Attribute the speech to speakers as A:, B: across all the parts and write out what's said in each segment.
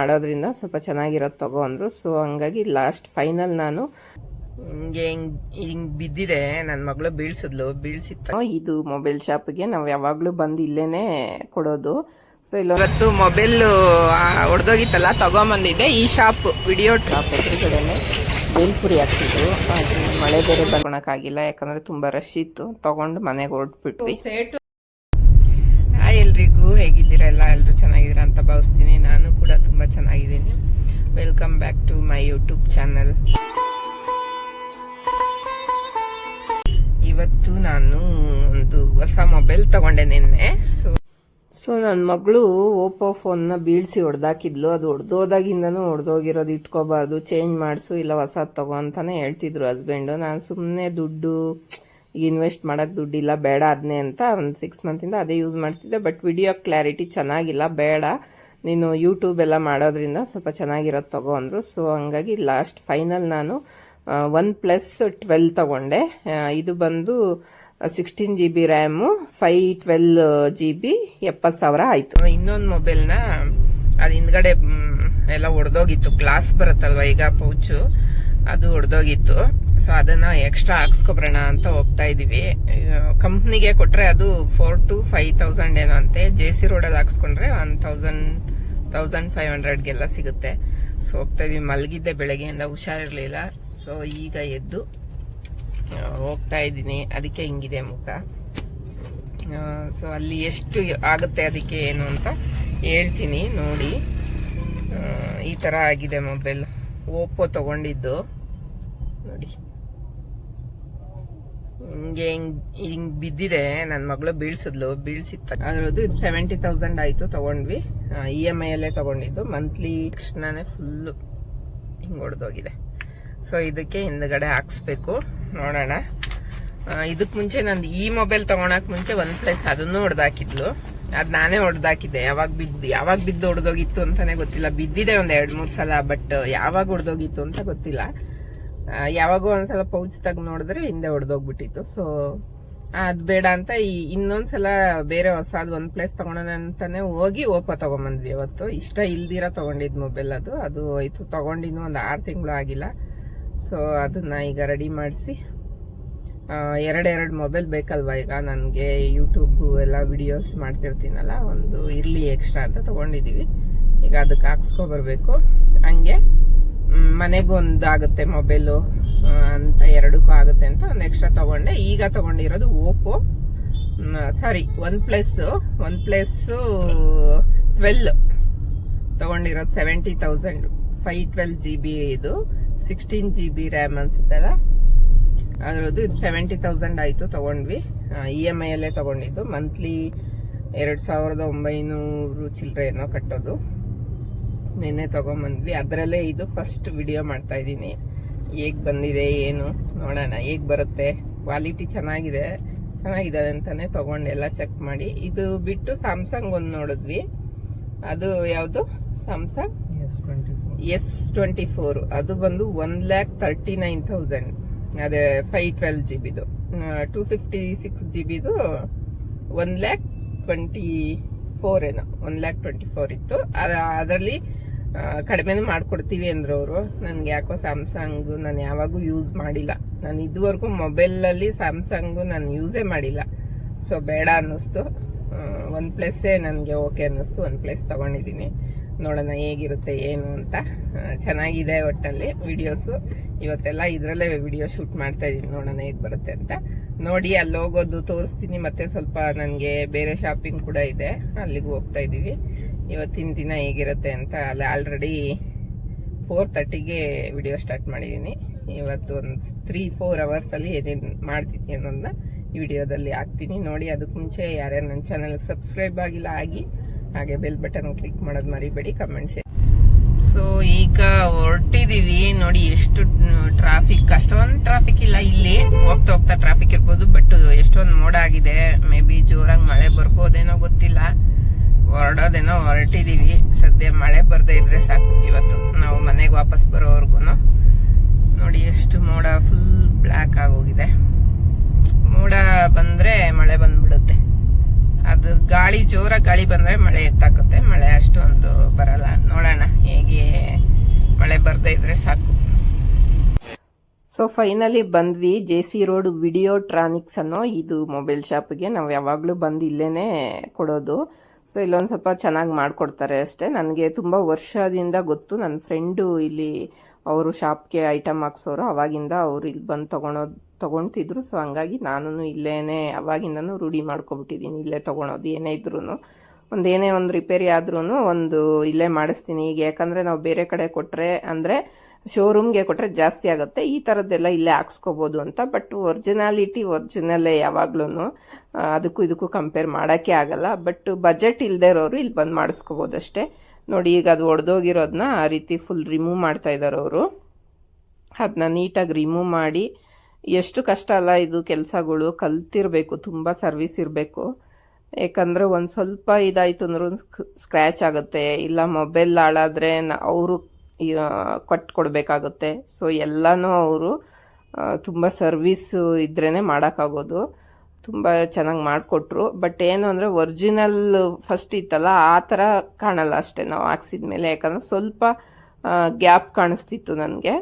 A: ಮಾಡೋದ್ರಿಂದ ಸ್ವಲ್ಪ ಚೆನ್ನಾಗಿರೋದು ತಗೋ ಅಂದ್ರು. ಸೊ ಹಂಗಾಗಿ ಲಾಸ್ಟ್ ಫೈನಲ್ ನಾನು ಹಿಂಗೆ ಹಿಂಗ್ ಹಿಂಗ್ ಬಿದ್ದಿದೆ. ನನ್ನ ಮಗಳು ಬೀಳ್ಸಿದ್ಲು. ಬೀಳ್ಸಿತ್ತು ಇದು ಮೊಬೈಲ್ ಶಾಪ್ಗೆ ನಾವು ಯಾವಾಗಲೂ ಬಂದು ಇಲ್ಲೇನೆ ಕೊಡೋದು. ಸೊ ಇಲ್ಲ ಇವತ್ತು ಮೊಬೈಲ್ ಹೊಡೆದೋಗಿತ್ತಲ್ಲ ತಗೊಂಬಂದಿದ್ದೆ ಈ ಶಾಪ್ ವಿಡಿಯೋ ಶಾಪ್ ಎದುರುಗಡೆನೆ ಬೇಲ್ಪುರಿ ಹಾಕ್ತಿದ್ರು. ಅದು ಮಳೆ ಬೇರೆ ಬರ್ಕೊಳಕ್ಕಾಗಿಲ್ಲ ಯಾಕಂದ್ರೆ ತುಂಬಾ ರಶ್ ಇತ್ತು. ತಗೊಂಡು ಮನೆಗೆ ಹೊರಟ್ಬಿಟ್ವಿ. ಸೇಟು ಎಲ್ರಿಗೂ ಹೇಗಿದ್ದೀರಾ? ಎಲ್ಲ ಎಲ್ಲರೂ ಚೆನ್ನಾಗಿದ್ದೀರಾ ಅಂತ ಭಾವಿಸ್ತೀನಿ. ನಾನು ಕೂಡ ತುಂಬ ಚೆನ್ನಾಗಿದ್ದೀನಿ. Welcome back to my YouTube channel ಇವತ್ತು ನಾನು ಒಂದು ಹೊಸ ಮೊಬೈಲ್ ತಗೊಂಡೆ ನಿನ್ನೆ. ಸೊ ಸೊ ನನ್ನ ಮಗಳು ಓಪೋ ಫೋನ್ನ ಬೀಳ್ಸಿ ಹೊಡೆದಾಕಿದ್ಲು. ಅದು ಹೊಡೆದೋದಾಗಿಂದನೂ ಹೊಡೆದೋಗಿರೋದು ಇಟ್ಕೋಬಾರ್ದು ಚೇಂಜ್ ಮಾಡಿಸು, ಇಲ್ಲ ಹೊಸದು ತಗೋ ಅಂತಾನೆ ಹೇಳ್ತಿದ್ರು ಹಸ್ಬೆಂಡು ನಾನು ಸುಮ್ಮನೆ ದುಡ್ಡು ಇನ್ವೆಸ್ಟ್ ಮಾಡೋಕ್ಕೆ ದುಡ್ಡಿಲ್ಲ, ಬೇಡ ಅದನ್ನೇ ಅಂತ ಒಂದು ಸಿಕ್ಸ್ ಮಂತಿಂದ ಅದೇ ಯೂಸ್ ಮಾಡ್ತಿದ್ದೆ. ಬಟ್ ವಿಡಿಯೋ ಕ್ಲಾರಿಟಿ ಚೆನ್ನಾಗಿಲ್ಲ, ಬೇಡ. ನೀನು ಯೂಟ್ಯೂಬ್ ಎಲ್ಲ ಮಾಡೋದ್ರಿಂದ ಸ್ವಲ್ಪ ಚೆನ್ನಾಗಿರೋದು ತಗೋ ಅಂದರು. ಸೊ ಹಂಗಾಗಿ ಲಾಸ್ಟ್ ಫೈನಲ್ ನಾನು ಒನ್ ಪ್ಲಸ್ ಟ್ವೆಲ್ ತಗೊಂಡೆ. ಇದು ಬಂದು sixteen G B RAM five twelve G B ಎಪ್ಪತ್ತು ಸಾವಿರ ಆಯಿತು. ಇನ್ನೊಂದು ಮೊಬೈಲ್ನ ಅದು ಹಿಂದ್ಗಡೆ ಎಲ್ಲ ಒಡೆದೋಗಿತ್ತು. ಗ್ಲಾಸ್ ಬರುತ್ತಲ್ವ ಈಗ ಪೌಚು, ಅದು ಒಡೆದೋಗಿತ್ತು. ಸೊ ಅದನ್ನ ಎಕ್ಸ್ಟ್ರಾ ಹಾಕ್ಸ್ಕೊಬ್ರಣ ಅಂತ ಹೋಗ್ತಾ ಇದೀವಿ. ಕಂಪ್ನಿಗೆ ಕೊಟ್ರೆ ಅದು ಫೋರ್ ಟು ಫೈವ್ ತೌಸಂಡ್ ಏನೋ ಅಂತೆ. ಜೆ ಸಿ ರೋಡಲ್ಲಿ ಹಾಕ್ಸ್ಕೊಂಡ್ರೆ ಒನ್ ತೌಸಂಡ್ ತೌಸಂಡ್ ಫೈವ್ ಹಂಡ್ರೆಡ್ಗೆಲ್ಲ ಸಿಗುತ್ತೆ. ಸೊ ಹೋಗ್ತಾ ಇದೀವಿ. ಮಲಗಿದ್ದೆ ಬೆಳಗ್ಗೆಯಿಂದ, ಹುಷಾರಿರ್ಲಿಲ್ಲ. ಸೊ ಈಗ ಎದ್ದು ಹೋಗ್ತಾ ಇದ್ದೀನಿ. ಅದಕ್ಕೆ ಹಿಂಗಿದೆ ಮುಖ. ಸೊ ಅಲ್ಲಿ ಎಷ್ಟು ಆಗುತ್ತೆ, ಅದಕ್ಕೆ ಏನು ಅಂತ ಹೇಳ್ತೀನಿ. ನೋಡಿ. ಈ ಥರ ಆಗಿದೆ ಮೊಬೈಲ್. ಓಪೋ ತಗೊಂಡಿದ್ದು. ನೋಡಿ. ಹಿಂಗೆ ಹಿಂಗ್ ಬಿದ್ದಿದೆ. ನನ್ನ ಮಗಳು ಬೀಳ್ಸಿದ್ಲು. ಬೀಳ್ಸಿತ್ತು. ಅದ್ರದ್ದು ಇದು ಸೆವೆಂಟಿ ತೌಸಂಡ್ ಆಯ್ತು ತಗೊಂಡ್ವಿ. ಇ ಎಂ ಐ ಅಲ್ಲೇ ತಗೊಂಡಿದ್ದು. ಮಂತ್ಲಿ ತಕ್ಷಣನೇ ಫುಲ್ಲು ಹಿಂಗೆ ಹೊಡೆದೋಗಿದೆ ಸೊ ಇದಕ್ಕೆ ಹಿಂದ್ಗಡೆ ಹಾಕ್ಸ್ಬೇಕು. ನೋಡೋಣ. ಇದಕ್ಕೆ ಮುಂಚೆ ನಂದು ಈ ಮೊಬೈಲ್ ತಗೊಳಕ್ ಮುಂಚೆ ಒನ್ ಪ್ಲಸ್ ಅದನ್ನು ಹೊಡೆದಾಕಿದ್ಲು ಅದ್ ನಾನೇ ಹೊಡೆದಾಕಿದ್ದೆ ಯಾವಾಗ ಬಿದ್ದು ಯಾವಾಗ ಬಿದ್ದು ಹೊಡೆದೋಗಿತ್ತು ಅಂತಾನೆ ಗೊತ್ತಿಲ್ಲ. ಬಿದ್ದಿದೆ ಒಂದ್ ಎರಡ್ ಮೂರ್ ಸಲ ಬಟ್ ಯಾವಾಗ ಹೊಡೆದೋಗಿತ್ತು ಅಂತ ಗೊತ್ತಿಲ್ಲ. ಯಾವಾಗೋ ಒಂದ್ಸಲ ಪೌಚ್ ತಗ್ ನೋಡಿದ್ರೆ ಹಿಂದೆ ಹೊಡೆದೋಗ್ಬಿಟ್ಟಿತ್ತು ಸೊ ಅದ್ ಬೇಡ ಅಂತ ಈ ಇನ್ನೊಂದ್ಸಲ ಬೇರೆ ಹೊಸದ್ ಒನ್ ಪ್ಲೇಸ್ ತಗೊಳೋಣ ಅಂತಾನೆ ಹೋಗಿ ಓಪೋ ತಗೊಂಬಂದ್ವಿ ಅವತ್ತು. ಇಷ್ಟ ಇಲ್ದಿರ ತಗೊಂಡಿದ್ ಮೊಬೈಲ್ ಅದು. ಅದು ಆಯ್ತು ತಗೊಂಡಿನ್ನು ಒಂದ್ ಆರ್ ತಿಂಗಳು ಆಗಿಲ್ಲ. ಸೊ ಅದನ್ನ ಈಗ ರೆಡಿ ಮಾಡಿಸಿ. ಎರಡೆರಡು ಮೊಬೈಲ್ ಬೇಕಲ್ವಾ ಈಗ? ನನಗೆ ಯೂಟ್ಯೂಬ್ ಎಲ್ಲ ವಿಡಿಯೋಸ್ ಮಾಡ್ತಿರ್ತೀನಲ್ಲ, ಒಂದು ಇರ್ಲಿ ಎಕ್ಸ್ಟ್ರಾ ಅಂತ ತಗೊಂಡಿದೀವಿ. ಈಗ ಅದಕ್ಕೆ ಹಾಕ್ಸ್ಕೊಬರ್ಬೇಕು ಹಂಗೆ ಮ್, ಮನೆಗೂ ಒಂದು ಆಗುತ್ತೆ ಮೊಬೈಲು ಅಂತ ಎರಡಕ್ಕೂ ಆಗುತ್ತೆ ಅಂತ ಒಂದು ಎಕ್ಸ್ಟ್ರಾ ತಗೊಂಡೆ. ಈಗ ತಗೊಂಡಿರೋದು Oppo sorry one plus one plus twelve ತಗೊಂಡಿರೋದು seventy thousand five twelve G B ಇದು. ಸಿಕ್ಸ್ಟೀನ್ ಜಿ ಬಿ ರ್ಯಾಮ್ ಅನ್ಸುತ್ತಲ್ಲ ಅದರದ್ದು ಇದು ಸೆವೆಂಟಿ ತೌಸಂಡ್ ಆಯಿತು ತಗೊಂಡ್ವಿ. ಇ ಎಂ ಐ ಅಲ್ಲೇ ತಗೊಂಡಿದ್ದು. ಮಂತ್ಲಿ ಎರಡು ಸಾವಿರದ ಒಂಬೈನೂರು ಚಿಲ್ಲರೆ ಏನೋ ಕಟ್ಟೋದು. ನಿನ್ನೆ ತಗೊಂಬಂದ್ವಿ. ಅದರಲ್ಲೇ ಇದು ಫಸ್ಟ್ ವಿಡಿಯೋ ಮಾಡ್ತಾ ಇದ್ದೀನಿ. ಹೇಗ್ ಬಂದಿದೆ ಏನು? ನೋಡೋಣ ಹೇಗೆ ಬರುತ್ತೆ? ಕ್ವಾಲಿಟಿ ಚೆನ್ನಾಗಿದೆ. ಚೆನ್ನಾಗಿದೆ ಅಂತಾನೆ ತಗೊಂಡೆ ಎಲ್ಲ ಚೆಕ್ ಮಾಡಿ. ಇದು ಬಿಟ್ಟು ಸ್ಯಾಮ್ಸಂಗ್ ಒಂದು ನೋಡಿದ್ವಿ. ಅದು ಯಾವುದು? Samsung S twenty four. ಅದು ಬಂದು one lakh thirty nine thousand ಅದೇ ಫೈವ್ ಟ್ವೆಲ್ ಜಿ ಬಿದು ಟೂ ಫಿಫ್ಟಿ ಸಿಕ್ಸ್ ಜಿ ಬಿದು ಒನ್ ಲ್ಯಾಕ್ ಟ್ವೆಂಟಿ ಫೋರ್ ಏನೋ ಒನ್ ಲ್ಯಾಕ್ ಟ್ವೆಂಟಿ ಫೋರ್ ಇತ್ತು ಅದರಲ್ಲಿ ಕಡಿಮೆನೂ ಮಾಡಿಕೊಡ್ತೀವಿ ಅಂದ್ರೆ ಅವರು ನನ್ಗೆ ಯಾಕೋ ಸ್ಯಾಮ್ಸಂಗ್ ನಾನು ಯಾವಾಗೂ ಯೂಸ್ ಮಾಡಿಲ್ಲ. ನಾನು ಇದುವರೆಗೂ ಮೊಬೈಲಲ್ಲಿ ಸ್ಯಾಮ್ಸಂಗ್ ನಾನು ಯೂಸೇ ಮಾಡಿಲ್ಲ. ಸೊ ಬೇಡ ಅನ್ನಿಸ್ತು. ಒನ್ ಪ್ಲಸ್ಸೇ ನನಗೆ ಓಕೆ ಅನ್ನಿಸ್ತು. ಒನ್ ಪ್ಲಸ್ ತಗೊಂಡಿದ್ದೀನಿ ನೋಡೋಣ ಹೇಗಿರುತ್ತೆ, ಏನು ಅಂತ. ಚೆನ್ನಾಗಿದೆ ಒಟ್ಟಲ್ಲಿ ವಿಡಿಯೋಸು ಇವತ್ತೆಲ್ಲ ಇದರಲ್ಲೇ ವಿಡಿಯೋ ಶೂಟ್ ಮಾಡ್ತಾ ಇದ್ದೀನಿ ನೋಡೋಣ ಹೇಗೆ ಬರುತ್ತೆ ಅಂತ. ನೋಡಿ ಅಲ್ಲಿ ಹೋಗೋದು ತೋರಿಸ್ತೀನಿ. ಮತ್ತೆ ಸ್ವಲ್ಪ ನನಗೆ ಬೇರೆ ಶಾಪಿಂಗ್ ಕೂಡ ಇದೆ. ಅಲ್ಲಿಗೂ ಹೋಗ್ತಾ ಇದ್ದೀವಿ ಇವತ್ತಿನ ದಿನ ಹೇಗಿರುತ್ತೆ ಅಂತ ಅಲ್ಲಿ ಆಲ್ರೆಡಿ ಫೋರ್ ತರ್ಟಿಗೆ ವಿಡಿಯೋ ಸ್ಟಾರ್ಟ್ ಮಾಡಿದ್ದೀನಿ ಇವತ್ತು ಒಂದು ತ್ರೀ ಫೋರ್ ಅವರ್ಸಲ್ಲಿ ಏನೇನು ಮಾಡ್ತೀನಿ ಅನ್ನೋದನ್ನ ಈ ವಿಡಿಯೋದಲ್ಲಿ ಹಾಕ್ತೀನಿ. ನೋಡಿ ಅದಕ್ಕೆ ಮುಂಚೆ ಯಾರ್ಯಾರು ನನ್ನ ಚಾನಲ್ಗೆ ಸಬ್ಸ್ಕ್ರೈಬ್ ಆಗಿಲ್ಲ, ಆಗಿ ಹಾಗೆ ಬೆಲ್ ಬಟನ್ ಕ್ಲಿಕ್ ಮಾಡೋದು ಮರಿಬೇಡಿ ಕಮೆಂಟ್ಸ್ ಸೊ ಈಗ ಹೊರಟಿದೀವಿ. ನೋಡಿ, ಎಷ್ಟು ಟ್ರಾಫಿಕ್ ಅಷ್ಟೊಂದು ಟ್ರಾಫಿಕ್ ಇಲ್ಲ. ಇಲ್ಲಿ ಹೋಗ್ತಾ ಹೋಗ್ತಾ ಟ್ರಾಫಿಕ್ ಇರ್ಬೋದು ಬಟ್ ಎಷ್ಟೊಂದು ಮೋಡ ಆಗಿದೆ. ಮೇ ಬಿ ಜೋರಾಗಿ ಮಳೆ ಬರ್ಬೋದೇನೋ ಗೊತ್ತಿಲ್ಲ. ಹೊರಡೋದೇನೋ ಹೊರಟಿದ್ದೀವಿ ಸದ್ಯ ಮಳೆ ಬರದೇ ಇದ್ರೆ ಸಾಕು. ಇವತ್ತು ನಾವು ಮನೆಗೆ ವಾಪಸ್ ಬರೋವರೆಗೂ ನೋಡಿ ಎಷ್ಟು ಮೋಡ. ಫುಲ್ ಬ್ಲ್ಯಾಕ್ ಆಗೋಗಿದೆ. ಮೋಡ ಬಂದ್ರೆ ಮಳೆ ಬಂದ್ಬಿಡುತ್ತೆ. ಅದು ಗಾಳಿ, ಜೋರ ಗಾಳಿ ಬಂದ್ರೆ ಮಳೆ ಎತ್ತಾಕುತ್ತೆ. ಮಳೆ ಅಷ್ಟೊಂದು ಬರಲ್ಲ. ನೋಡೋಣ ಹೇಗೆ ಮಳೆ ಬರದೇ ಇದ್ರೆ ಸಾಕು. ಸೊ ಫೈನಲಿ ಬಂದ್ವಿ. ಜೆ ಸಿ ರೋಡ್ ವಿಡಿಯೋಟ್ರಾನಿಕ್ಸ್ ಅನ್ನೋ ಇದು ಮೊಬೈಲ್ ಶಾಪ್ಗೆ ನಾವು ಯಾವಾಗಲೂ ಬಂದು ಇಲ್ಲೇ ಕೊಡೋದು. ಸೊ ಇಲ್ಲೊಂದು ಸ್ವಲ್ಪ ಚೆನ್ನಾಗಿ ಮಾಡಿಕೊಡ್ತಾರೆ ಅಷ್ಟೇ. ನನಗೆ ತುಂಬ ವರ್ಷದಿಂದ ಗೊತ್ತು. ನನ್ನ ಫ್ರೆಂಡು ಇಲ್ಲಿ ಅವರು ಶಾಪ್ಗೆ ಐಟಮ್ ಹಾಕ್ಸೋರು. ಅವಾಗಿಂದ ಅವ್ರು ಇಲ್ಲಿ ಬಂದು ತೊಗೊಳೋದು, ತೊಗೊಳ್ತಿದ್ರು. ಸೊ ಹಂಗಾಗಿ ನಾನು ಇಲ್ಲೇ ಅವಾಗಿಂದನು ರೂಢಿ ಮಾಡ್ಕೊಬಿಟ್ಟಿದ್ದೀನಿ ಇಲ್ಲೇ ತೊಗೊಳೋದು, ಏನೇ ಇದ್ರೂ ಒಂದು ಏನೇ ಒಂದು ರಿಪೇರಿ ಆದ್ರೂ ಒಂದು ಇಲ್ಲೇ ಮಾಡಿಸ್ತೀನಿ. ಈಗ ಯಾಕಂದರೆ ನಾವು ಬೇರೆ ಕಡೆ ಕೊಟ್ಟರೆ ಅಂದರೆ ಶೋರೂಮ್ಗೆ ಕೊಟ್ಟರೆ ಜಾಸ್ತಿ ಆಗುತ್ತೆ. ಈ ಥರದ್ದೆಲ್ಲ ಇಲ್ಲೇ ಹಾಕ್ಸ್ಕೋಬೋದು ಅಂತ. ಬಟ್ ಒರ್ಜಿನಾಲಿಟಿ ಒರಿಜಿನಲ್ಲೇ ಯಾವಾಗ್ಲೂ ಅದಕ್ಕೂ ಇದಕ್ಕೂ ಕಂಪೇರ್ ಮಾಡೋಕ್ಕೆ ಆಗಲ್ಲ. ಬಟ್ ಬಜೆಟ್ ಇಲ್ಲದೆ ಇರೋರು ಇಲ್ಲಿ ಬಂದು ಮಾಡಿಸ್ಕೋಬೋದು ಅಷ್ಟೇ. ನೋಡಿ, ಈಗ ಅದು ಒಡೆದೋಗಿರೋದನ್ನ ಆ ರೀತಿ ಫುಲ್ ರಿಮೂವ್ ಮಾಡ್ತಾ ಇದ್ದಾರೆ ಅವರು. ಅದನ್ನ ನೀಟಾಗಿ ರಿಮೂವ್ ಮಾಡಿ, ಎಷ್ಟು ಕಷ್ಟ ಅಲ್ಲ ಇದು ಕೆಲಸಗಳು. ಕಲ್ತಿರಬೇಕು, ತುಂಬ ಸರ್ವಿಸ್ ಇರಬೇಕು. ಯಾಕಂದರೆ ಒಂದು ಸ್ವಲ್ಪ ಇದಾಯಿತು ಅಂದ್ರೂ ಸ್ಕ್ರ್ಯಾಚ್ ಆಗುತ್ತೆ. ಇಲ್ಲ ಮೊಬೈಲ್ ಹಾಳಾದರೆ ಅವರು ಕೊಟ್ಟು ಕೊಡಬೇಕಾಗುತ್ತೆ ಸೊ, ಎಲ್ಲನೂ ಅವರು ತುಂಬ ಸರ್ವಿಸ್ ಇದ್ರೇ ಮಾಡೋಕ್ಕಾಗೋದು. ತುಂಬ ಚೆನ್ನಾಗಿ ಮಾಡಿಕೊಟ್ರು. ಬಟ್ ಏನು ಅಂದರೆ, ಒರಿಜಿನಲ್ ಫಸ್ಟ್ ಇತ್ತಲ್ಲ, ಆ ಥರ ಕಾಣಲ್ಲ ಅಷ್ಟೇ ನಾವು ಹಾಕ್ಸಿದ ಮೇಲೆ. ಯಾಕಂದರೆ ಸ್ವಲ್ಪ ಗ್ಯಾಪ್ ಕಾಣಿಸ್ತಿತ್ತು ನನಗೆ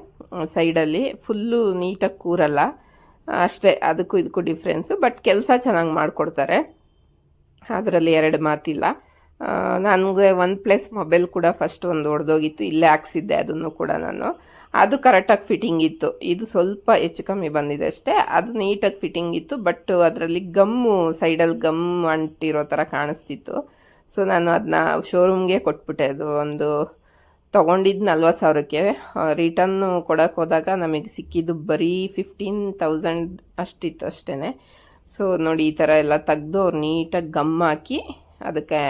A: ಸೈಡಲ್ಲಿ. ಫುಲ್ಲು ನೀಟಾಗಿ ಕೂರಲ್ಲ. ಅಷ್ಟೇ, ಅದಕ್ಕೂ ಇದಕ್ಕೂ ಡಿಫ್ರೆನ್ಸು ಬಟ್ ಕೆಲಸ ಚೆನ್ನಾಗಿ ಮಾಡಿಕೊಡ್ತಾರೆ. ಅದರಲ್ಲಿ ಎರಡು ಮಾತಿಲ್ಲ. ನನಗೆ ಒನ್ ಪ್ಲಸ್ ಮೊಬೈಲ್ ಕೂಡ ಫಸ್ಟ್ ಒಂದು ಹೊಡೆದೋಗಿತ್ತು ಇಲ್ಲೇ ಹಾಕ್ಸಿದ್ದೆ ಅದನ್ನು ಕೂಡ ನಾನು. ಅದು ಕರೆಕ್ಟಾಗಿ ಫಿಟ್ಟಿಂಗ್ ಇತ್ತು. ಇದು ಸ್ವಲ್ಪ ಹೆಚ್ಚು ಕಮ್ಮಿ ಬಂದಿದೆ ಅಷ್ಟೇ. ಅದು ನೀಟಾಗಿ ಫಿಟ್ಟಿಂಗ್ ಇತ್ತು ಬಟ್ ಅದರಲ್ಲಿ ಗಮ್ಮು ಸೈಡಲ್ಲಿ ಗಮ್ ಅಂಟಿರೋ ಥರ ಕಾಣಿಸ್ತಿತ್ತು. ಸೊ ನಾನು ಅದನ್ನ ಶೋರೂಮ್ಗೆ ಕೊಟ್ಬಿಟ್ಟೆ. ಅದು ಒಂದು ತೊಗೊಂಡಿದ್ದು ನಲ್ವತ್ತು ಸಾವಿರಕ್ಕೆ. ರಿಟರ್ನು ಕೊಡೋಕೆ ಹೋದಾಗ ನಮಗೆ ಸಿಕ್ಕಿದ್ದು ಬರೀ ಫಿಫ್ಟೀನ್ ತೌಸಂಡ್ ಅಷ್ಟಿತ್ತು ಅಷ್ಟೇ ಸೊ ನೋಡಿ ಈ ಥರ ಎಲ್ಲ ತೆಗೆದು ಅವ್ರು ನೀಟಾಗಿ ಗಮ್ ಹಾಕಿ ಅದಕ್ಕೆ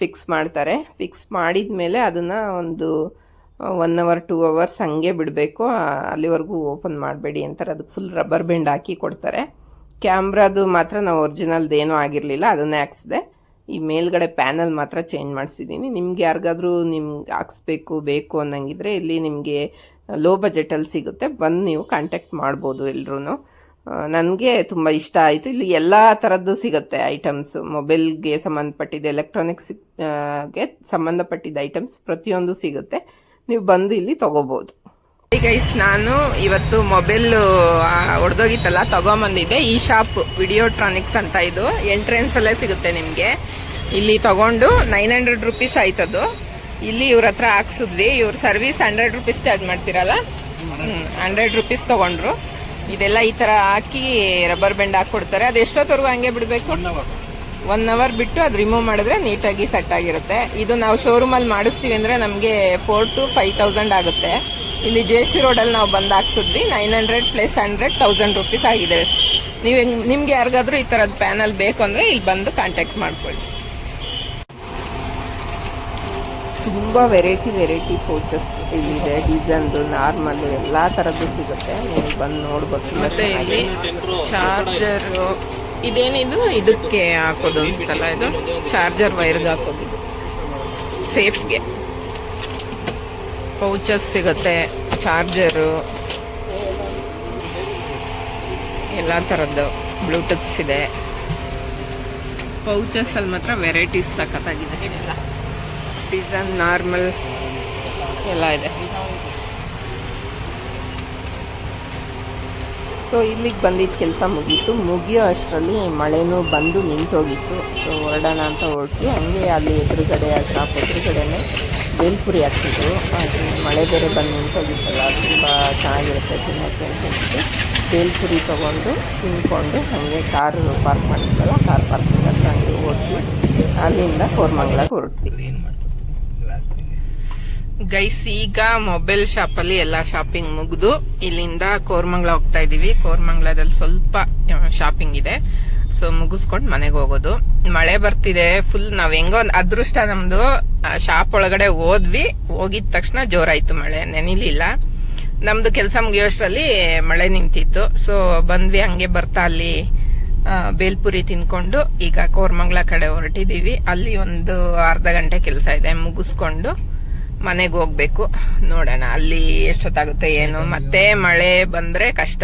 A: ಫಿಕ್ಸ್ ಮಾಡ್ತಾರೆ. ಫಿಕ್ಸ್ ಮಾಡಿದ ಮೇಲೆ ಅದನ್ನು ಒಂದು ಒನ್ ಅವರ್ ಟೂ ಅವರ್ಸ್ ಹಂಗೆ ಬಿಡಬೇಕು. ಅಲ್ಲಿವರೆಗೂ ಓಪನ್ ಮಾಡಬೇಡಿ ಅಂತಾರೆ ಅದಕ್ಕೆ ಫುಲ್ ರಬ್ಬರ್ ಬೆಂಡ್ ಹಾಕಿ ಕೊಡ್ತಾರೆ. ಕ್ಯಾಮ್ರಾದು ಮಾತ್ರ ನಾವು ಒರಿಜಿನಲ್ದು ಏನೂ ಆಗಿರಲಿಲ್ಲ, ಅದನ್ನೇ ಹಾಕ್ಸಿದೆ. ಈ ಮೇಲ್ಗಡೆ ಪ್ಯಾನಲ್ ಮಾತ್ರ ಚೇಂಜ್ ಮಾಡಿಸಿದ್ದೀನಿ ನಿಮ್ಗೆ ಯಾರಿಗಾದರೂ ನಿಮ್ಗೆ ಹಾಕ್ಸ್ಬೇಕು, ಬೇಕು ಅನ್ನಂಗಿದ್ರೆ ಇಲ್ಲಿ ನಿಮಗೆ ಲೋ ಬಜೆಟಲ್ಲಿ ಸಿಗುತ್ತೆ. ಬಂದು ನೀವು ಕಾಂಟ್ಯಾಕ್ಟ್ ಮಾಡ್ಬೋದು ಎಲ್ರೂ ನನಗೆ ತುಂಬ ಇಷ್ಟ ಆಯಿತು. ಇಲ್ಲಿ ಎಲ್ಲ ಥರದ್ದು ಸಿಗುತ್ತೆ ಐಟಮ್ಸ್. ಮೊಬೈಲ್ಗೆ ಎಲೆಕ್ಟ್ರಾನಿಕ್ಸ್ ಎಲೆಕ್ಟ್ರಾನಿಕ್ಸ್ಗೆ ಸಂಬಂಧಪಟ್ಟಿದ್ದ ಐಟಮ್ಸ್ ಪ್ರತಿಯೊಂದು ಸಿಗುತ್ತೆ. ನೀವು ಬಂದು ಇಲ್ಲಿ ತಗೋಬೋದು. ಗೈಸ್ ನಾನು ಇವತ್ತು ಮೊಬೈಲ್ ಹೊಡೆದೋಗಿತ್ತಲ್ಲ ತಗೊಂಬಂದಿದ್ದೆ. ಈ ಶಾಪ್ ವಿಡಿಯೋಟ್ರಾನಿಕ್ಸ್ ಅಂತ ಇದು. ಎಂಟ್ರೆನ್ಸ್ ಅಲ್ಲೇ ಸಿಗುತ್ತೆ ನಿಮಗೆ. ಇಲ್ಲಿ ತಗೊಂಡು ನೈನ್ ಹಂಡ್ರೆಡ್ ರುಪೀಸ್ ಆಯ್ತದು. ಇಲ್ಲಿ ಇವ್ರ ಹತ್ರ ಹಾಕ್ಸಿದ್ವಿ. ಇವ್ರ ಸರ್ವಿಸ್ ಹಂಡ್ರೆಡ್ ರುಪೀಸ್ ಚಾರ್ಜ್ ಮಾಡ್ತಿರಲ್ಲ? ಹಂಡ್ರೆಡ್ ರುಪೀಸ್ ತಗೊಂಡ್ರು. ಇದೆಲ್ಲ ಈ ತರ ಹಾಕಿ ರಬ್ಬರ್ ಬೆಂಡ್ ಹಾಕೊಡ್ತಾರೆ ಅದು ಎಷ್ಟೊತ್ತವರೆಗೂ ಹಂಗೆ ಬಿಡಬೇಕು? ಒನ್ ಅವರ್ ಬಿಟ್ಟು ಅದು ರಿಮೂವ್ ಮಾಡಿದ್ರೆ ನೀಟಾಗಿ ಸೆಟ್ ಆಗಿರುತ್ತೆ. ಇದು ನಾವು ಶೋರೂಮಲ್ಲಿ ಮಾಡಿಸ್ತೀವಿ ಅಂದರೆ ನಮಗೆ ಫೋರ್ ಟು ಫೈವ್ ತೌಸಂಡ್ ಆಗುತ್ತೆ. ಇಲ್ಲಿ ಜೆ ಸಿ ರೋಡಲ್ಲಿ ನಾವು ಬಂದು ಹಾಕ್ಸಿದ್ವಿ. Nine hundred plus hundred thousand rupees ಆಗಿದೆ. ನೀವು ಹೆಂಗ್ ನಿಮ್ಗೆ ಯಾರಿಗಾದ್ರೂ ಈ ಥರದ್ದು ಪ್ಯಾನಲ್ ಬೇಕು ಅಂದರೆ ಇಲ್ಲಿ ಬಂದು ಕಾಂಟ್ಯಾಕ್ಟ್ ಮಾಡ್ಕೊಳ್ಳಿ. ತುಂಬ ವೆರೈಟಿ ವೆರೈಟಿ ಪೌಚಸ್ ಇಲ್ಲಿದೆ ಡಿಸೈನ್ದು ನಾರ್ಮಲ್ ಎಲ್ಲ ಥರದ್ದು ಸಿಗುತ್ತೆ. ನೀವು ಬಂದು ನೋಡ್ಬೋದು ಮತ್ತೆ ಇಲ್ಲಿ ಚಾರ್ಜರು ಇದೇನಿದು ಇದಕ್ಕೆ ಹಾಕೋದು ಅನ್ಸುತ್ತಲ್ಲ ಇದು? ಚಾರ್ಜರ್ ವೈರ್ಗೆ ಹಾಕೋದು. ಸೇಫ್ಗೆ. ಪೌಚಸ್ ಸಿಗುತ್ತೆ ಚಾರ್ಜರು ಎಲ್ಲ ಥರದ್ದು ಬ್ಲೂಟೂತ್ಸ್ ಇದೆ. ಪೌಚಸ್ ಅಲ್ಲಿ ಮಾತ್ರ ವೆರೈಟೀಸ್ ಸಖತ್ತಾಗಿದೆ. ಎಲ್ಲ ಡಿಸೈನ್ ನಾರ್ಮಲ್ ಎಲ್ಲ ಇದೆ. ಸೊ ಇಲ್ಲಿಗೆ ಬಂದಿದ್ದ ಕೆಲಸ ಮುಗೀತು. ಮುಗಿಯೋ ಅಷ್ಟರಲ್ಲಿ ಮಳೆನೂ ಬಂದು ನಿಂತೋಗಿತ್ತು. ಸೊ ಹೊರಡೋಣ ಅಂತ ಹೊರಟ್ವಿ. ಹಂಗೆ ಅಲ್ಲಿ ಎದುರುಗಡೆ, ಆ ಶಾಪ್ ಎದುರುಗಡೆನೆ ಬೇಲ್ಪುರಿ ಹಾಕ್ತಿದ್ರು. ಅದು ಮಳೆ ಬೇರೆ ಬಂದು ನಿಂತೋಗಿತ್ತಲ್ಲ, ತುಂಬ ಚೆನ್ನಾಗಿರುತ್ತೆ ತಿನ್ನೋಕ್ಕೆ ಅಂತ ಹೇಳ್ಬಿಟ್ಟು ಬೇಲ್ಪುರಿ ತೊಗೊಂಡು ತಿನ್ಕೊಂಡು ಹಾಗೆ ಕಾರು ಪಾರ್ಕ್ ಮಾಡಿದ್ವಲ್ಲ, ಕಾರ್ ಪಾರ್ಕಿಂಗ್ ಹತ್ರ ಹಂಗೆ ಹೋದ್ವಿ. ಅಲ್ಲಿಂದ ಕೋರ್ಮಂಗ್ಲಕ್ಕೆ ಹೊರಟ್ವಿ. ಗೈಸ್ ಈಗ ಮೊಬೈಲ್ ಶಾಪಲ್ಲಿ ಎಲ್ಲ ಶಾಪಿಂಗ್ ಮುಗಿದು ಇಲ್ಲಿಂದ ಕೋರ್ಮಂಗ್ಲ ಹೋಗ್ತಾ ಇದೀವಿ. ಕೋರ್ಮಂಗ್ಲದಲ್ಲಿ ಸ್ವಲ್ಪ ಶಾಪಿಂಗ್ ಇದೆ. ಸೊ ಮುಗಿಸ್ಕೊಂಡು ಮನೆಗೆ ಹೋಗೋದು. ಮಳೆ ಬರ್ತಿದೆ ಫುಲ್ ನಾವ್ ಹೆಂಗೋ ಅದೃಷ್ಟ ನಮ್ದು. ಶಾಪ್ ಒಳಗಡೆ ಹೋದ್ವಿ. ಹೋಗಿದ ತಕ್ಷಣ ಜೋರಾಯ್ತು ಮಳೆ. ನೆನಿಲಿಲ್ಲ. ನಮ್ದು ಕೆಲಸ ಮುಗಿಯೋಷ್ಟರಲ್ಲಿ ಮಳೆ ನಿಂತಿತ್ತು. ಸೊ ಬಂದ್ವಿ, ಹಂಗೆ ಬರ್ತಾ ಅಲ್ಲಿ. ಬೇಲ್ಪುರಿ ತಿನ್ಕೊಂಡು ಈಗ ಕೋರ್ಮಂಗ್ಲ ಕಡೆ ಹೊರಟಿದೀವಿ ಅಲ್ಲಿ ಒಂದು ಅರ್ಧ ಗಂಟೆ ಕೆಲಸ ಇದೆ ಮುಗಿಸ್ಕೊಂಡು ಮನೆಗೆ ಹೋಗ್ಬೇಕು. ನೋಡೋಣ ಅಲ್ಲಿ ಎಷ್ಟೊತ್ತಾಗುತ್ತೆ ಏನು. ಮತ್ತೆ ಮಳೆ ಬಂದ್ರೆ ಕಷ್ಟ.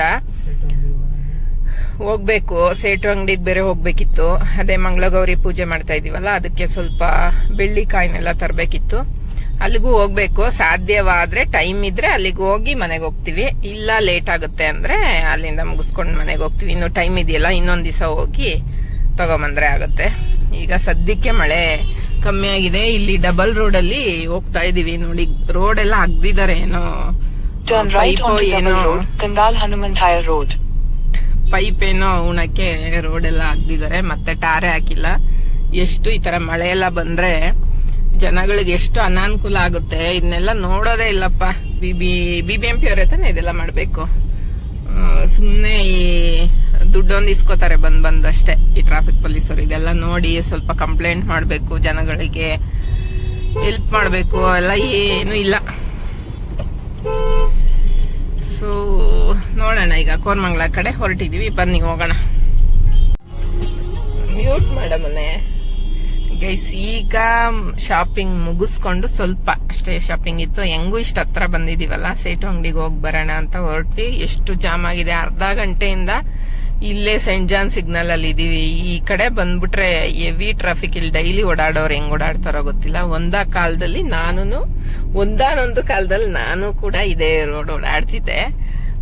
A: ಹೋಗ್ಬೇಕು. ಸೇಟು ಅಂಗಡಿಗೆ ಬೇರೆ ಹೋಗ್ಬೇಕಿತ್ತು. ಅದೇ ಮಂಗಳಗೌರಿ ಪೂಜೆ ಮಾಡ್ತಾ ಇದೀವಲ್ಲ, ಅದಕ್ಕೆ ಸ್ವಲ್ಪ ಬೆಳ್ಳಿ ಕಾಯಿನೆಲ್ಲ ತರಬೇಕಿತ್ತು. ಅಲ್ಲಿಗೂ ಹೋಗ್ಬೇಕು. ಸಾಧ್ಯವಾದ್ರೆ ಟೈಮ್ ಇದ್ರೆ ಅಲ್ಲಿಗೆ ಹೋಗಿ ಮನೆಗೆ ಹೋಗ್ತೀವಿ. ಇಲ್ಲ ಲೇಟ್ ಆಗುತ್ತೆ ಅಂದ್ರೆ ಅಲ್ಲಿಂದ ಮುಗಿಸ್ಕೊಂಡು ಮನೆಗೆ ಹೋಗ್ತೀವಿ. ಇನ್ನು ಟೈಮ್ ಇದೆಯಲ್ಲ ಇನ್ನೊಂದ್ ದಿವಸ ಹೋಗಿ ತಗೊಂಬಂದ್ರೆ ಆಗುತ್ತೆ. ಈಗ ಸದ್ಯಕ್ಕೆ ಮಳೆ ಕಮ್ಮಿ ಆಗಿದೆ. ಇಲ್ಲಿ ಡಬಲ್ ರೋಡ್ ಅಲ್ಲಿ ಹೋಗ್ತಾ ಇದೀವಿ. ನೋಡಿ ರೋಡ್ ಎಲ್ಲ ಅಗ್ದಿದ್ದಾರೆ ಏನೋ
B: ರೋಡ್.
A: ಪೈಪ್ ಏನೋ ಉಣಕ್ಕೆ ರೋಡ್ ಎಲ್ಲ ಹಾಕ್ದಿದ್ದಾರೆ ಮತ್ತೆ ಟಾರೆ ಹಾಕಿಲ್ಲ. ಎಷ್ಟು ಈ ತರ ಮಳೆ ಎಲ್ಲ ಬಂದ್ರೆ ಜನಗಳಿಗೆ ಎಷ್ಟು ಅನಾನುಕೂಲ ಆಗುತ್ತೆ, ಇದನ್ನೆಲ್ಲ ನೋಡೋದೇ ಇಲ್ಲಪ್ಪ. B B B B M P ಅವರೇ ಹತ್ರನೇ ಇದೆಲ್ಲ ಮಾಡಬೇಕು. ಸುಮ್ಮನೆ ಈ ದುಡ್ಡೊಂದು ಇಸ್ಕೋತಾರೆ ಬಂದ್ ಬಂದಷ್ಟೇ ಈ ಟ್ರಾಫಿಕ್ ಪೊಲೀಸರು ಇದೆಲ್ಲ ನೋಡಿ ಸ್ವಲ್ಪ ಕಂಪ್ಲೇಂಟ್ ಮಾಡಬೇಕು ಜನಗಳಿಗೆ ಹೆಲ್ಪ್ ಮಾಡಬೇಕು ಎಲ್ಲ ಏನು ಇಲ್ಲ. ಸೊ ನೋಡೋಣ ಈಗ, ಕೋರ್ಮಂಗ್ಲ ಕಡೆ ಹೊರಟಿದೀವಿ. ಬನ್ನಿ, ಹೋಗೋಣ. ಮ್ಯೂಟ್ ಮಾಡಮನೆ ಗೈಸ್ ಈಗ ಶಾಪಿಂಗ್ ಮುಗಿಸ್ಕೊಂಡು ಸ್ವಲ್ಪ ಅಷ್ಟೇ ಶಾಪಿಂಗ್ ಇತ್ತು. ಹೆಂಗೂ ಇಷ್ಟ ಹತ್ರ ಬಂದಿದೀವಲ್ಲ, ಸೇಟು ಅಂಗಡಿಗೆ ಹೋಗಿ ಬರೋಣ ಅಂತ ಹೊರಟ್ವಿ. ಎಷ್ಟು ಜಾಮ್ ಆಗಿದೆ. ಅರ್ಧ ಗಂಟೆಯಿಂದ ಇಲ್ಲೇ ಸೆಂಟ್ ಜಾನ್ ಸಿಗ್ನಲ್ ಅಲ್ಲಿ ಇದೀವಿ. ಈ ಕಡೆ ಬಂದ್ಬಿಟ್ರೆ ಹೆವಿ ಟ್ರಾಫಿಕ್ ಇಲ್ಲಿ ಡೈಲಿ ಓಡಾಡೋರು ಹೆಂಗ್ ಓಡಾಡ್ತಾರೋ ಗೊತ್ತಿಲ್ಲ. ಒಂದಾ ಕಾಲದಲ್ಲಿ ನಾನು ಒಂದಾನೊಂದು ಕಾಲದಲ್ಲಿ ನಾನು ಕೂಡ ಇದೇ ರೋಡ್ ಓಡಾಡ್ತಿದ್ದೆ.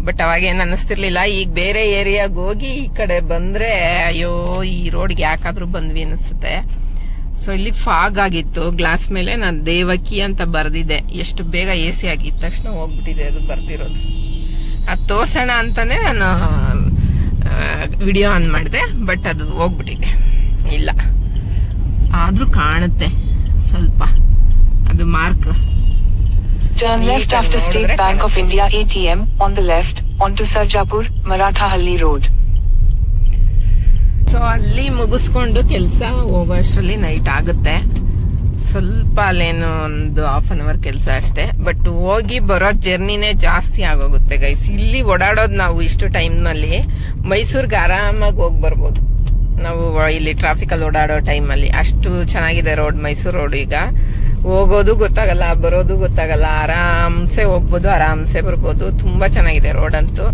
A: ಬಟ್ ಅವಾಗೇನು ಅನ್ನಿಸ್ತಿರಲಿಲ್ಲ ಈಗ ಬೇರೆ ಏರಿಯಾಗ ಹೋಗಿ ಈ ಕಡೆ ಬಂದ್ರೆ, ಅಯ್ಯೋ, ಈ ರೋಡ್ಗೆ ಯಾಕಾದ್ರೂ ಬಂದ್ವಿ ಅನಿಸುತ್ತೆ. ಸೊ ಇಲ್ಲಿ ಫಾಗ್ ಆಗಿತ್ತು. ಗ್ಲಾಸ್ ಮೇಲೆ ನಾನು ದೇವಕಿ ಅಂತ ಬರ್ದಿದ್ದೆ. ಎಷ್ಟು ಬೇಗ ಎ ಸಿ ಆಗಿದ್ದ ತಕ್ಷಣ ಹೋಗ್ಬಿಟ್ಟಿದೆ ಅದು ಬರ್ದಿರೋದು. ಅದು ತೋರ್ಸೋಣ ಅಂತಾನೆ ನಾನು ವಿಡಿಯೋ ಆನ್ ಮಾಡಿದೆ ಬಟ್ ಅದು ಹೋಗ್ಬಿಟ್ಟಿದೆ. ಇಲ್ಲ. ಆದ್ರೂ ಕಾಣುತ್ತೆ. ಸ್ವಲ್ಪ. ಅದು mark
B: Turn left
A: and
B: after State
A: India
B: Bank of India ATM on the left onto Sarjapur, Halli Road.
A: So ಅಲ್ಲಿ ಮುಗಿಸ್ಕೊಂಡು ಕೆಲಸ ಹೋಗೋ ಅಷ್ಟರಲ್ಲಿ ನೈಟ್ ಆಗುತ್ತೆ. ಸ್ವಲ್ಪ ಅಲ್ಲೇನು ಒಂದು ಹಾಫ್ ಅನ್ ಅವರ್ ಕೆಲಸ ಅಷ್ಟೇ. ಬಟ್ ಹೋಗಿ ಬರೋ ಜರ್ನಿನೇ ಜಾಸ್ತಿ ಆಗೋಗುತ್ತೆ ಗೈಸ್ ಇಲ್ಲಿ ಓಡಾಡೋದು ನಾವು ಇಷ್ಟು ಟೈಮ್ನಲ್ಲಿ ಮೈಸೂರ್ಗೆ ಆರಾಮಾಗಿ ಹೋಗಿ ಬರ್ಬೋದು. ನಾವು ಇಲ್ಲಿ ಟ್ರಾಫಿಕಲ್ಲಿ ಓಡಾಡೋ ಟೈಮಲ್ಲಿ ಅಷ್ಟು ಚೆನ್ನಾಗಿದೆ ರೋಡ್ ಮೈಸೂರು ರೋಡ್ ಈಗ. ಹೋಗೋದು ಗೊತ್ತಾಗಲ್ಲ, ಬರೋದು ಗೊತ್ತಾಗಲ್ಲ, ಆರಾಮ್ಸೆ ಹೋಗ್ಬೋದು, ಆರಾಮ್ಸೆ ಬರ್ಬೋದು. ತುಂಬಾ ಚೆನ್ನಾಗಿದೆ ರೋಡ್ ಅಂತೂ.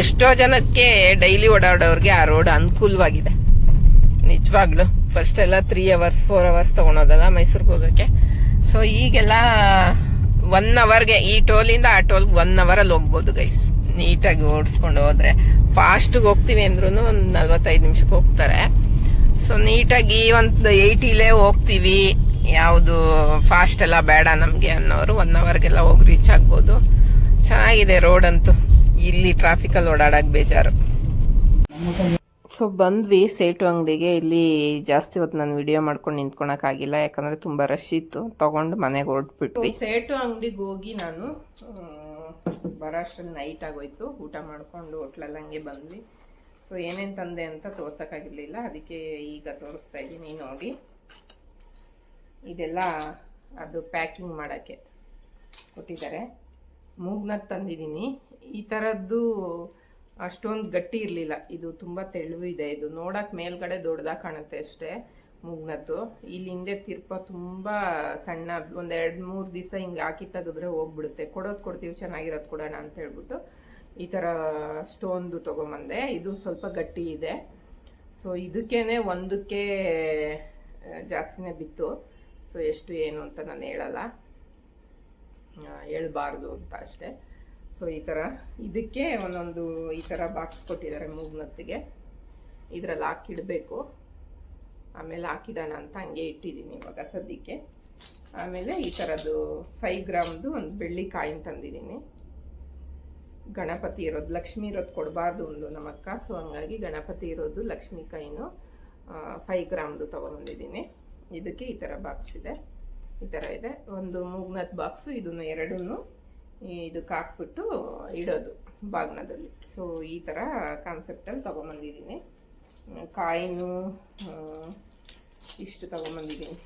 A: ಎಷ್ಟೋ ಜನಕ್ಕೆ ಡೈಲಿ ಓಡಾಡೋರ್ಗೆ ಆ ರೋಡ್ ಅನುಕೂಲವಾಗಿದೆ. ನಿಜವಾಗ್ಲು. ಫಸ್ಟ್ ಎಲ್ಲ ತ್ರೀ ಅವರ್ಸ್ ಫೋರ್ ಅವರ್ಸ್ ತಗೊಳೋದಲ್ಲ ಮೈಸೂರಿಗೆ ಹೋಗಕ್ಕೆ ಸೊ ಈಗೆಲ್ಲ ಒನ್ ಅವರ್ಗೆ ಈ ಟೋಲಿಂದ ಆ ಟೋಲ್ಗೆ ಒನ್ ಅವರ್ ಅಲ್ಲಿ ಹೋಗ್ಬೋದು ಗೈಸ್ ನೀಟಾಗಿ ಓಡಿಸ್ಕೊಂಡು ಹೋದ್ರೆ. ಫಾಸ್ಟ್ ಹೋಗ್ತೀವಿ ಅಂದ್ರೂ ಒಂದು ನಲ್ವತ್ತೈದು ನಿಮಿಷಕ್ಕೆ ಹೋಗ್ತಾರೆ. ಸೊ ನೀಟಾಗಿ ಒಂದು ಏಯ್ಟಿಲೇ ಹೋಗ್ತೀವಿ. ಯಾವುದು ಫಾಸ್ಟ್ ಎಲ್ಲ ಬೇಡ ನಮಗೆ ಅನ್ನೋರು ಒನ್ ಅವರ್ಗೆಲ್ಲ ಹೋಗಿ ರೀಚ್ ಆಗ್ಬೋದು. ಚೆನ್ನಾಗಿದೆ ರೋಡ್ ಅಂತೂ. ಇಲ್ಲಿ ಟ್ರಾಫಿಕಲ್ಲಿ ಓಡಾಡಕ್ಕೆ ಬೇಜಾರು. ಸೊ ಬಂದ್ವಿ ಸೇಟು ಅಂಗಡಿಗೆ. ಇಲ್ಲಿ ಜಾಸ್ತಿ ಹೊತ್ತು ನಾನು ವಿಡಿಯೋ ಮಾಡ್ಕೊಂಡು ನಿಂತ್ಕೊಳಕ್ ಆಗಿಲ್ಲ. ಯಾಕಂದ್ರೆ ತುಂಬಾ ರಶ್ ಇತ್ತು. ತಗೊಂಡು ಮನೆಗೆ ಹೊರಟ್ಬಿಟ್ವಿ. ಸೇಟು ಅಂಗಡಿಗೆ ಹೋಗಿ ನಾನು ಬರೋ ಅಷ್ಟ್ರಲ್ಲಿ ನೈಟ್ ಆಗೋಯ್ತು. ಊಟ ಮಾಡ್ಕೊಂಡು ಹೋಟ್ಲಲ್ಲಿ ಹಂಗೆ ಬಂದ್ವಿ. ಸೊ ಏನೇನು ತಂದೆ ಅಂತ ತೋರ್ಸೋಕ್ಕಾಗಿರಲಿಲ್ಲ ಅದಕ್ಕೆ ಈಗ ತೋರಿಸ್ತಾ ಇದ್ದೀನಿ ನೋಡಿ. ಇದೆಲ್ಲ ಅದು ಪ್ಯಾಕಿಂಗ್ ಮಾಡೋಕ್ಕೆ ಕೊಟ್ಟಿದ್ದಾರೆ. ಮೂಗ್ನ ತಂದಿದ್ದೀನಿ. ಈ ಥರದ್ದು ಅಷ್ಟೊಂದು ಗಟ್ಟಿ ಇರಲಿಲ್ಲ. ಇದು ತುಂಬ ತೆಳುವು ಇದೆ. ಇದು ನೋಡೋಕ್ಕೆ ಮೇಲ್ಗಡೆ ದೊಡ್ಡದಾಗಿ ಕಾಣುತ್ತೆ ಅಷ್ಟೇ ಮೂಗ್ನದ್ದು. ಇಲ್ಲಿ ಹಿಂದೆ ತಿರ್ಪ ತುಂಬ ಸಣ್ಣ, ಒಂದು ಎರಡು ಮೂರು ದಿವಸ ಹಿಂಗೆ ಹಾಕಿ ತೆಗೆದ್ರೆ ಹೋಗ್ಬಿಡುತ್ತೆ. ಕೊಡೋದು ಕೊಡ್ತೀವಿ, ಚೆನ್ನಾಗಿರೋದು ಕೊಡೋಣ ಅಂತ ಹೇಳ್ಬಿಟ್ಟು ಈ ಥರ ಸ್ಟೋನ್ದು ತೊಗೊಂಬಂದೆ. ಇದು ಸ್ವಲ್ಪ ಗಟ್ಟಿ ಇದೆ. ಸೊ ಇದಕ್ಕೇ ಒಂದಕ್ಕೆ ಜಾಸ್ತಿನೇ ಬಿತ್ತು. ಸೊ ಎಷ್ಟು ಏನು ಅಂತ ನಾನು ಹೇಳಲ್ಲ. ಹೇಳಬಾರ್ದು ಅಂತ ಅಷ್ಟೇ. ಸೊ ಈ ಥರ ಇದಕ್ಕೆ ಒಂದೊಂದು ಈ ಥರ ಬಾಕ್ಸ್ ಕೊಟ್ಟಿದ್ದಾರೆ ಮೂಗ್ನತ್ತಿಗೆ. ಇದರಲ್ಲಿ ಹಾಕಿಡಬೇಕು. ಆಮೇಲೆ ಹಾಕಿಡೋಣ ಅಂತ ಹಂಗೆ ಇಟ್ಟಿದ್ದೀನಿ ಇವಾಗ ಸದ್ಯಕ್ಕೆ. ಆಮೇಲೆ ಈ ಥರದ್ದು ಫೈವ್ ಗ್ರಾಮ್ದು ಒಂದು ಬೆಳ್ಳಿ ಕಾಯಿನ ತಂದಿದ್ದೀನಿ ಗಣಪತಿ ಇರೋದು, ಲಕ್ಷ್ಮಿ ಇರೋದು ಕೊಡಬಾರ್ದು ಒಂದು ನಮ್ಮಕ್ಕ. ಸೊ ಹಂಗಾಗಿ ಗಣಪತಿ ಇರೋದು ಲಕ್ಷ್ಮಿ ಕಾಯಿನು ಫೈವ್ ಗ್ರಾಮ್ದು ತೊಗೊಂಬಂದಿದ್ದೀನಿ ಇದಕ್ಕೆ ಈ ಥರ ಬಾಕ್ಸ್ ಇದೆ. ಈ ಥರ ಇದೆ. ಒಂದು ಮೂಗ್ನತ್ ಬಾಕ್ಸು ಇದನ್ನು ಎರಡನ್ನೂ ಇದಕ್ಕೆ ಹಾಕ್ಬಿಟ್ಟು ಇಡೋದು ಬಾಗ್ನದಲ್ಲಿ. ಸೊ ಈ ಥರ ಕಾನ್ಸೆಪ್ಟಲ್ಲಿ ತೊಗೊಂಬಂದಿದ್ದೀನಿ. ಕಾಯಿನು ಇಷ್ಟು ತೊಗೊಂಬಂದಿದ್ದೀನಿ.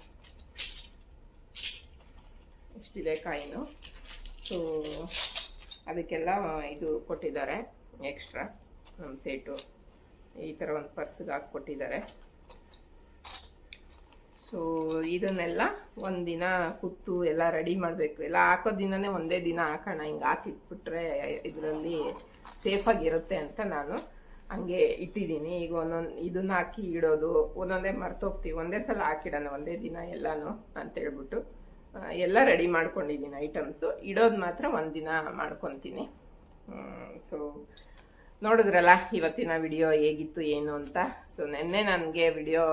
A: ಇಷ್ಟಿದೆ ಕಾಯಿನು. ಸೊ ಅದಕ್ಕೆಲ್ಲ ಇದು ಕೊಟ್ಟಿದ್ದಾರೆ. ಎಕ್ಸ್ಟ್ರಾ ನಮ್ಮ ಸೇಟು. ಈ ಥರ ಒಂದು ಪರ್ಸ್ಗೆ ಹಾಕ್ಕೊಟ್ಟಿದ್ದಾರೆ. ಸೊ ಇದನ್ನೆಲ್ಲ ಒಂದಿನ ಕುತ್ತು ಎಲ್ಲ ರೆಡಿ ಮಾಡಬೇಕು. ಎಲ್ಲ ಹಾಕೋ ದಿನನೇ ಒಂದೇ ದಿನ ಹಾಕೋಣ. ಹಿಂಗೆ ಹಾಕಿಟ್ಬಿಟ್ರೆ ಇದರಲ್ಲಿ ಸೇಫಾಗಿರುತ್ತೆ ಅಂತ ನಾನು ಹಂಗೆ ಇಟ್ಟಿದ್ದೀನಿ. ಈಗ ಒಂದೊಂದು ಇದನ್ನ ಹಾಕಿ ಇಡೋದು ಒಂದೊಂದೇ ಮರ್ತೋಗ್ತೀವಿ. ಒಂದೇ ಸಲ ಹಾಕಿಡೋಣ ಒಂದೇ ದಿನ ಎಲ್ಲಾನು ಅಂತ ಹೇಳ್ಬಿಟ್ಟು ಆ, ಎಲ್ಲ ರೆಡಿ ಮಾಡ್ಕೊಂಡಿದ್ದೀನಿ ಐಟಮ್ಸು ಇಡೋದು ಮಾತ್ರ ಒಂದಿನ ಮಾಡ್ಕೊತೀನಿ. ಸೊ ನೋಡಿದ್ರಲ್ಲ, ಇವತ್ತಿನ ವಿಡಿಯೋ ಹೇಗಿತ್ತು, ಏನು ಅಂತ. ಸೊ ನಿನ್ನೆ ನನಗೆ ವಿಡಿಯೋ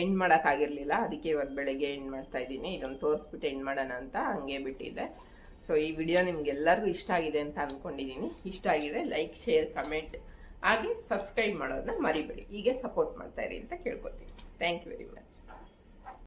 A: ಎಂಡ್ ಮಾಡೋಕ್ಕಾಗಿರಲಿಲ್ಲ ಅದಕ್ಕೆ ಇವತ್ತು ಬೆಳಗ್ಗೆ ಎಂಡ್ ಮಾಡ್ತಾ ಇದ್ದೀನಿ. ಇದನ್ನು ತೋರಿಸ್ಬಿಟ್ಟು ಎಂಡ್ ಮಾಡೋಣ ಅಂತ ಹಂಗೆ ಬಿಟ್ಟಿದ್ದೆ. ಸೊ ಈ ವಿಡಿಯೋ ನಿಮ್ಗೆಲ್ಲರಿಗೂ ಇಷ್ಟ ಆಗಿದೆ ಅಂತ ಅಂದ್ಕೊಂಡಿದ್ದೀನಿ ಇಷ್ಟ ಆಗಿದೆ ಲೈಕ್ ಶೇರ್ ಕಮೆಂಟ್ ಹಾಗೆ ಸಬ್ಸ್ಕ್ರೈಬ್ ಮಾಡೋದನ್ನ ಮರಿಬೇಡಿ. ಹೀಗೆ ಸಪೋರ್ಟ್ ಮಾಡ್ತಾ ಅಂತ ಕೇಳ್ಕೊತೀನಿ. Thank you very much